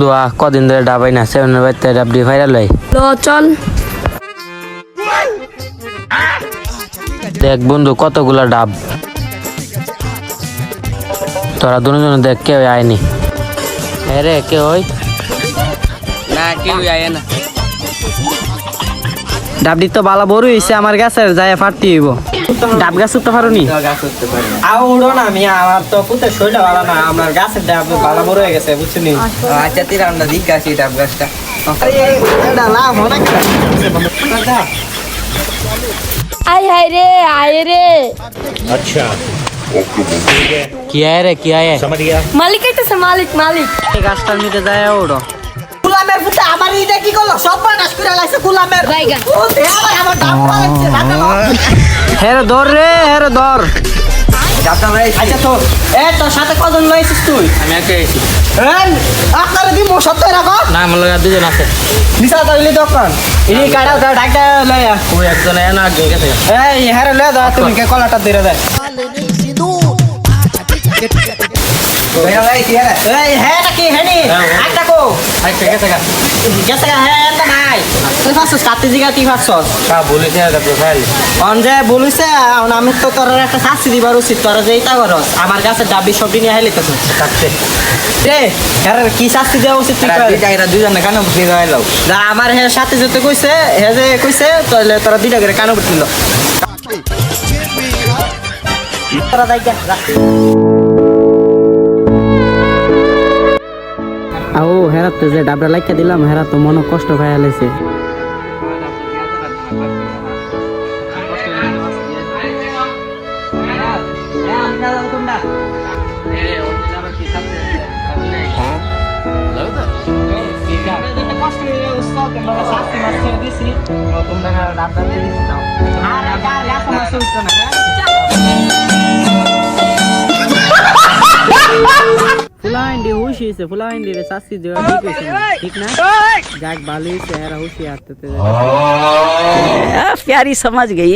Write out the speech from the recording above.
দোয়া কদিন ধরে ডাবাই না সেভেনের বাড়িতে ডাবডি ভাইরাল হয়। ল চল। দেখ বন্ধু কতগুলা ডাব। তোরা দুজন দেখ কেউ আয়নি। হ্যাঁ রে কে ওই? না কেউ আয় না। ডাবডি তো বালা বড় হইছে আমার গাছের যায় ফাটতে হইব। ডাব গাছ উঠতে পারোনি গাছ করতে পারে আও উড়ো না মিয়া আমার তো শরীরটা ভালো না আমার গাছের ডাব বালা বড় হয়ে গেছে বুঝছনি আচ্ছা। আমরা দিক গাছি ডাব গাছটা। এটা লাভ না। আয় হায় রে আয় রে। কি আয় রে কি আয়? মালিক আইতেছে মালিক মালিক। এই গাছটার নিতে যায় উড়ো। গুলামের পুতে আমার ইদে কি করল? সব নাশ করে লাইছে গুলামের। বাইগান। ও দে আমার হেরে ধর রে হেরে ধর। আচ্ছা তো এ তোর সাথে কজন লইছিস তুই? আমি একে আইছি। এই আপনারা দি মোর সত্য রাখো না আমার লগে দুজন আছে। নিসা তাইলি দোকান। ইনি কাটা লয়া ওই একজন আয় না একজন গেছে এই হেরে লয়া তুমি কে কলাটা দিয়ে। দে আমি তো তোর একটা শাস্তি দিবার উচিত তোর যে এটা করস। আমার কাছে ডাবি সবজি নিয়ে হাইলে তো হ্যাঁ কি শাস্তি দেওয়া উচিত দুজনে কানে বুঝে আমার সাথে যেতে কইছে হে যে কইছে তাহলে তোরা দুইটা করে কানো করছিল তোরা আও হেরাতে যে ডাবরা লাইকা দিলাম হেরা তো মনে কষ্ট পাই আলাইছে ফুলাইন্ডি বেশি হয়েছে ফুলাইন দিবে শাস্তি দেওয়া ঠিক হয়েছে ঠিক না যাক ভালোই চেহারা হুশিয়ার প্যারি সমাজ গেই